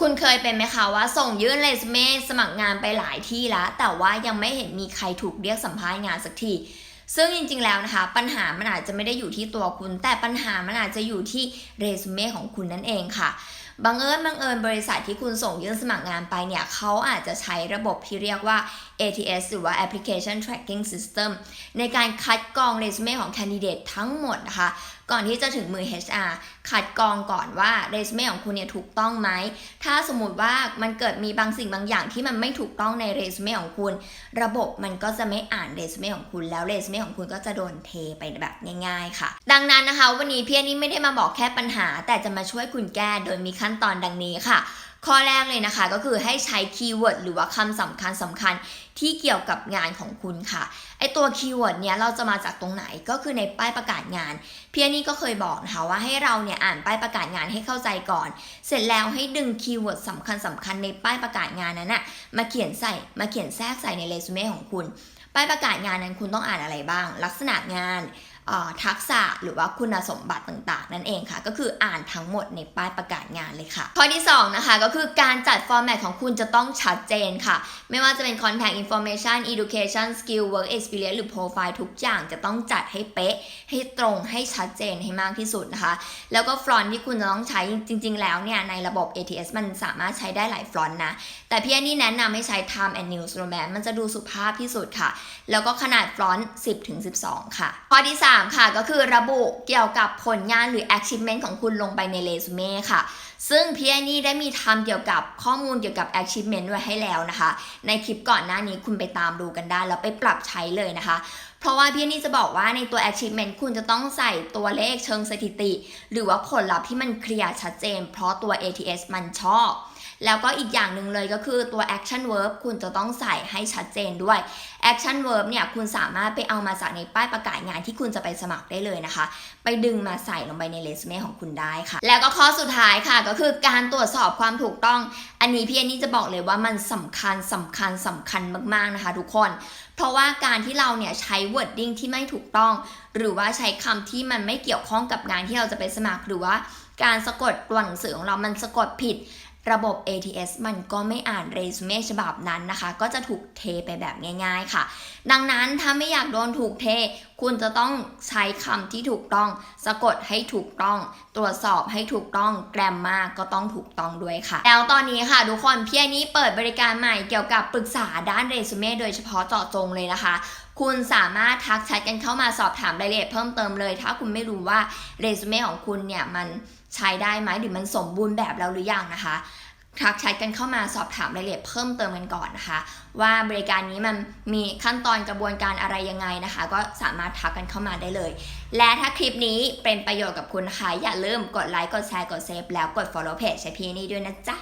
คุณเคยเป็นไหมคะว่าส่งยื่นเรซูเม่สมัครงานไปหลายที่แล้ว แต่ว่ายังไม่เห็นมีใครถูกเรียกสัมภาษณ์งานสักที ซึ่งจริงๆแล้วนะคะ ปัญหามันอาจจะไม่ได้อยู่ที่ตัวคุณ แต่ปัญหามันอาจจะอยู่ที่เรซูเม่ของคุณนั่นเองค่ะบังเอิญบังเอิญบริษัทที่คุณส่งยื่นสมัครงานไปเนี่ยเขาอาจจะใช้ระบบที่เรียกว่า ATS หรือว่า Application Tracking System ในการคัดกรองเรซูเม่ของแคนดิเดตทั้งหมดนะคะ ก่อนที่จะถึงมือ HR คัดกรองก่อนว่าเรซูเม่ของคุณเนี่ยถูกต้องไหม ถ้าสมมติว่ามันเกิดมีบางสิ่งบางอย่างที่มันไม่ถูกต้องในเรซูเม่ของคุณ ระบบมันก็จะไม่อ่านเรซูเม่ของคุณแล้วเรซูเม่ของคุณก็จะโดนเทไปแบบง่ายๆค่ะ ดังนั้นนะคะ วันนี้พี่อันนี่ไม่ได้มาบอกแค่ปัญหา แต่จะมาช่วยคุณแก้โดยมีขั้นตอนดังนี้ค่ะ ข้อแรกเลยนะคะก็คือให้ใช้คีย์เวิร์ดหรือว่าคำสำคัญสำคัญที่เกี่ยวกับงานของคุณค่ะไอตัวคีย์เวิร์ดเนี้ยเราจะมาจากตรงไหนก็คือในป้ายประกาศงาน เพี่อันนี่ก็เคยบอกนะคะว่าให้เราเนี่ยอ่านป้ายประกาศงานให้เข้าใจก่อน เสร็จแล้วให้ดึงคีย์เวิร์ดสำคัญสำคัญในป้ายประกาศงานนั้นน่ะมาเขียนใส่มาเขียนแทรกใส่ในเรซูเม่ของคุณ ป้ายประกาศงานนั้นคุณต้องอ่านอะไรบ้าง ลักษณะงาน ทักษะหรือว่าคุณสมบัติต่างๆ นั่นเองค่ะ ก็คืออ่านทั้งหมดในป้ายประกาศงานเลยค่ะ ข้อที่ 2 นะคะ ก็คือการจัดฟอร์แมตของคุณจะต้องชัดเจนค่ะ ไม่ว่าจะเป็น contact information education skill work experience หรือ profile ทุกอย่างจะต้องจัดให้เป๊ะ ให้ตรงให้ชัดเจนให้มากที่สุดนะคะ แล้วก็ฟลอนที่คุณจะต้องใช้จริง ๆ แล้วเนี่ยในระบบ ATS มันสามารถใช้ได้หลายฟลอนนะ แต่พี่อันนี่แนะนำให้ใช้ Time and News Roman มันจะดูสุภาพที่สุดค่ะ แล้วก็ขนาดฟลอน 10ถึง12 ค่ะ ข้อที่ 3ค่ะก็คือระบุเกี่ยวกับผลงานหรือ achievement ของคุณลงไปในเรซูเม่ค่ะ ซึ่งพี่อันนี่ได้มีทำเกี่ยวกับข้อมูลเกี่ยวกับ achievement ไว้ให้แล้วนะคะ ในคลิปก่อนหน้านี้คุณไปตามดูกันได้แล้วไปปรับใช้เลยนะคะ เพราะว่าพี่อันนี่จะบอกว่าในตัว achievement คุณจะต้องใส่ตัวเลขเชิงสถิติ หรือว่าผลลัพธ์ที่มันเคลียร์ชัดเจน เพราะตัว ATS มันชอบ แล้วก็อีกอย่างหนึ่งเลยก็คือตัว action verb คุณจะต้องใส่ให้ชัดเจนด้วย action verb เนี่ยคุณสามารถไปเอามาจากในป้ายประกาศงานที่คุณจะไปสมัครได้เลยนะคะ ไปดึงมาใส่ลงไปในเรซูเม่ของคุณได้ค่ะ แล้วก็ข้อสุดท้ายค่ะก็คือการตรวจสอบความถูกต้อง อันนี้พี่อันนี่จะบอกเลยว่ามันสำคัญสำคัญสำคัญมากๆนะคะทุกคน เพราะว่าการที่เราเนี่ยใช้ wording ที่ไม่ถูกต้อง หรือว่าใช้คำที่มันไม่เกี่ยวข้องกับงานที่เราจะไปสมัครหรือว่าการสะกดตัวหนังสือของเรามันสะกดผิด ระบบ ATS มันก็ไม่อ่านเรซูเม่ฉบับนั้นนะคะ ก็จะถูกเทไปแบบง่าย ๆค่ะ ดังนั้นถ้าไม่อยากโดนถูกเท คุณจะต้องใช้คำที่ถูกต้อง สะกดให้ถูกต้อง ตรวจสอบให้ถูกต้อง แกรมมาก็ต้องถูกต้องด้วยค่ะ แล้วตอนนี้ค่ะทุกคนพี่อันนี้เปิดบริการใหม่เกี่ยวกับปรึกษาด้านเรซูเม่โดยเฉพาะเจาะจงเลยนะคะคุณสามารถทักแชทกันเข้ามาสอบถามรายละเอียดเพิ่มเติมเลย ถ้าคุณไม่รู้ว่าเรซูเม่ของคุณเนี่ยมัน ใช้ได้ไหมหรือมันสมบูรณ์แบบแล้วหรือยังนะคะทักแชทกันเข้ามาสอบถามรายละเอียดเพิ่มเติมกันก่อนนะคะ ว่าบริการนี้มันมีขั้นตอนกระบวนการอะไรยังไงนะคะ ก็สามารถทักกันเข้ามาได้เลย และถ้าคลิปนี้เป็นประโยชน์กับคุณนะคะอย่าลืมกดไลค์กดแชร์กดเซฟแล้วกด follow page ใช้พีนี่ด้วยนะจ๊ะ